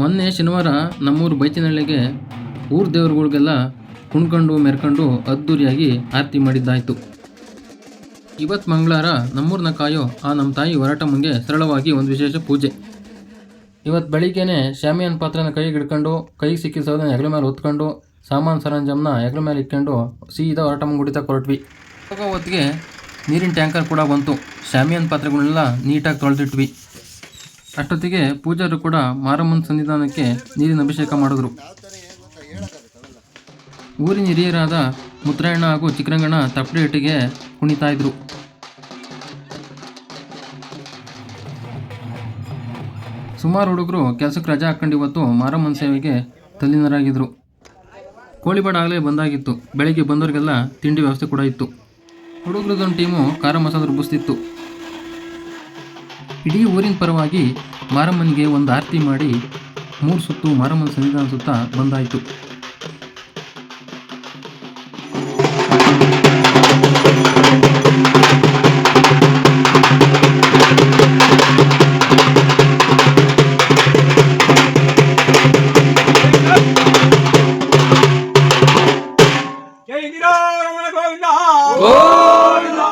ಮೊನ್ನೆ ಶನಿವಾರ ನಮ್ಮೂರು ಬೈತಿನಹಳ್ಳಿಗೆ ಊರು ದೇವ್ರುಗಳಿಗೆಲ್ಲ ಕುಣ್ಕೊಂಡು ಮೆರ್ಕೊಂಡು ಅದ್ದೂರಿಯಾಗಿ ಆರತಿ ಮಾಡಿದ್ದಾಯಿತು. ಇವತ್ತು ಮಂಗಳವಾರ ನಮ್ಮೂರನ್ನ ಕಾಯೋ ಆ ನಮ್ಮ ತಾಯಿ ಹೊರಟಮ್ಮಂಗೆ ಸರಳವಾಗಿ ಒಂದು ವಿಶೇಷ ಪೂಜೆ. ಇವತ್ತು ಬೆಳಿಗ್ಗೆನೆ ಶಾಮಿಯಾನ ಪಾತ್ರನ ಕೈಗೆ ಹಿಡ್ಕೊಂಡು ಕೈಗೆ ಸಿಕ್ಕಿದ ಸೌದನ್ನ ಹೆಗಲ ಮೇಲೆ ಹೊತ್ಕೊಂಡು, ಸಾಮಾನು ಸರಂಜಾಮನ್ನ ಹೆಗಲ ಮೇಲೆ ಇಟ್ಕೊಂಡು ಸೀದಾ ಹೊರಟಮ್ಮ ಗುಡಿತ ಹೊರಟ್ವಿ ಹೊತ್ತಿಗೆ ನೀರಿನ ಟ್ಯಾಂಕರ್ ಕೂಡ ಬಂತು. ಶ್ಯಾಮಿಯನ್ ಪಾತ್ರೆಗಳನ್ನೆಲ್ಲ ನೀಟಾಗಿ ತೊಳೆದಿಟ್ವಿ. ಅಷ್ಟೊತ್ತಿಗೆ ಪೂಜಾರು ಕೂಡ ಮಾರಮ್ಮನ ಸನ್ನಿಧಾನಕ್ಕೆ ನೀರಿನ ಅಭಿಷೇಕ ಮಾಡಿದ್ರು. ಊರಿನ ಹಿರಿಯರಾದ ಮುದ್ರಾಯಣ ಹಾಗೂ ಚಿಕ್ಕರಂಗಣ್ಣ ತಪ್ಪಡಿ ಇಟ್ಟಿಗೆ ಕುಣಿತಾ ಇದ್ರು. ಸುಮಾರು ಹುಡುಗರು ಕೆಲಸಕ್ಕೆ ರಜಾ ಹಾಕೊಂಡು ಇವತ್ತು ಮಾರಮ್ಮನ ಸೇವೆಗೆ ತಲ್ಲೀನರಾಗಿದ್ರು. ಕೋಳಿಬಾಡ ಆಗಲೇ ಬಂದಾಗಿತ್ತು. ಬೆಳಿಗ್ಗೆ ಬಂದವರಿಗೆಲ್ಲ ತಿಂಡಿ ವ್ಯವಸ್ಥೆ ಕೂಡ ಇತ್ತು. ಹುಡುಗರದೊಂದು ಟೀಮು ಖಾರ ಮಸಾಲೆ ರುಬ್ಬಿಸ್ತಿತ್ತು. ಇಡೀ ಊರಿನ ಪರವಾಗಿ ಮಾರಮ್ಮನಿಗೆ ಒಂದು ಆರತಿ ಮಾಡಿ ಮೂರು ಸುತ್ತು ಮಾರಮ್ಮನ ಸನ್ನಿಧಾನ ಸುತ್ತ ಬಂದಾಯಿತು.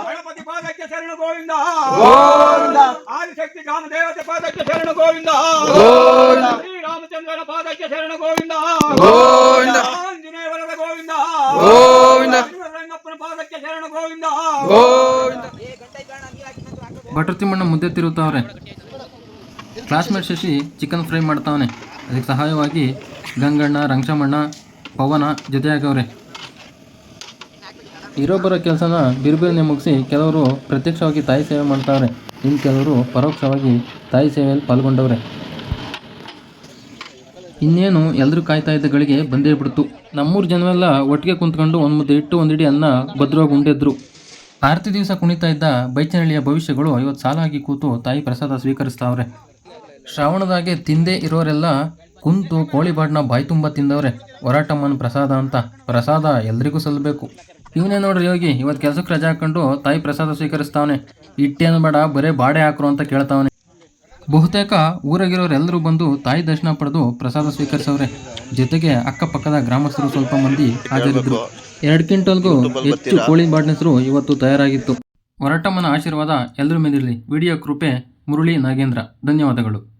ಗಣಪತಿ ಪಾದಕ್ಕೆ ಶರಣ ಗೋವಿಂದ! ಆದಿಶಕ್ತಿ ಕಾಮ ದೇವತೆ ಪಾದಕ್ಕೆ ಶರಣ ಗೋವಿಂದ. ಗೋವಿಂದ. ಶ್ರೀರಾಮಚಂದ್ರನ ಪಾದಕ್ಕೆ ಶರಣ ಗೋವಿಂದ. ಗೋವಿಂದ. ಆಂಜನೇಯ ವರದ ಗೋವಿಂದ. ಗೋವಿಂದ. ರಂಗಪ್ಪನ ಪಾದಕ್ಕೆ ಶರಣ ಗೋವಿಂದ. ಗೋವಿಂದ. ಭಟ್ರು ತಿಮ್ಮಣ್ಣ ಮುದ್ದೆ ತಿರುತ್ತವ್ರೆ ಕ್ಲಾಸ್ಮೇಟ್ ಶಶಿ ಚಿಕನ್ ಫ್ರೈ ಮಾಡ್ತಾವನೆ. ಅದಕ್ಕೆ ಸಹಾಯವಾಗಿ ಗಂಗಣ್ಣ ರಂಗಶಮಣ್ಣ ಪವನ ಜೊತೆಯಾಗವ್ರೆ. ಇರೊಬ್ಬರ ಕೆಲಸನ ಬಿರುಬಿರುನೆ ಮುಗಿಸಿ ಕೆಲವರು ಪ್ರತ್ಯಕ್ಷವಾಗಿ ತಾಯಿ ಸೇವೆ ಮಾಡ್ತಾವ್ರೆ. ಇನ್ನು ಕೆಲವರು ಪರೋಕ್ಷವಾಗಿ ತಾಯಿ ಸೇವೆಯಲ್ಲಿ ಪಾಲ್ಗೊಂಡವ್ರೆ. ಇನ್ನೇನು ಎಲ್ಲರೂ ಕಾಯ್ತಾ ಇದ್ದ ಗಳಿಗೆ ಬಂದೇ ಬಿಡ್ತು. ನಮ್ಮೂರು ಜನವೆಲ್ಲ ಒಟ್ಟಿಗೆ ಕುಂತ್ಕೊಂಡು ಒಂದು ಮುದ್ದೆ ಇಟ್ಟು ಒಂದಿಡಿ ಅನ್ನ ಭದ್ರವಾಗಿ ಉಂಡಿದ್ರು. ಆರತಿ ದಿವಸ ಕುಣಿತಾ ಇದ್ದ ಬೈಚನಹಳ್ಳಿಯ ಭವಿಷ್ಯಗಳು ಇವತ್ತು ಸಾಲಾಗಿ ಕೂತು ತಾಯಿ ಪ್ರಸಾದ ಸ್ವೀಕರಿಸ್ತಾವ್ರೆ. ಶ್ರಾವಣದಾಗೆ ತಿಂದೇ ಇರೋರೆಲ್ಲ ಕುಂತು ಕೋಳಿಬಾಡ್ನ ಬಾಯಿ ತುಂಬ ತಿಂದವ್ರೆ. ಹೊರಾಟಮ್ಮನ ಪ್ರಸಾದ ಅಂತ ಪ್ರಸಾದ ಎಲ್ರಿಗೂ ಸಲ್ಲಬೇಕು ಇವನೇ ನೋಡ್ರಿ ಯೋಗಿ ಇವತ್ತು ಕೆಲಸಕ್ಕೆ ರಜೆ ಹಾಕೊಂಡು ತಾಯಿ ಪ್ರಸಾದ ಸ್ವೀಕರಿಸ್ತಾವನೆ. ಇಟ್ಟೇನು ಬೇಡ, ಬರೇ ಬಾಡೆ ಹಾಕ್ರು ಅಂತ ಕೇಳ್ತಾವನೆ. ಬಹುತೇಕ ಊರಾಗಿರೋರೆಲ್ಲರೂ ಬಂದು ತಾಯಿ ದರ್ಶನ ಪಡೆದು ಪ್ರಸಾದ ಸ್ವೀಕರಿಸವ್ರೆ. ಜೊತೆಗೆ ಅಕ್ಕಪಕ್ಕದ ಗ್ರಾಮಸ್ಥರು ಸ್ವಲ್ಪ ಮಂದಿ ಹಾಜರಿದ್ರು. ಎರಡು ಕ್ವಿಂಟಲ್ಗೂ ಹೆಚ್ಚು ಕೋಳಿ ಬಾಡ್ನೆಸರು ಇವತ್ತು ತಯಾರಾಗಿತ್ತು. ಹೊರಟಮ್ಮನ ಆಶೀರ್ವಾದ ಎಲ್ಲರ ಮೇಲಿರಲಿ. ವಿಡಿಯೋ ಕೃಪೆ ಮುರಳಿ ನಾಗೇಂದ್ರ. ಧನ್ಯವಾದಗಳು.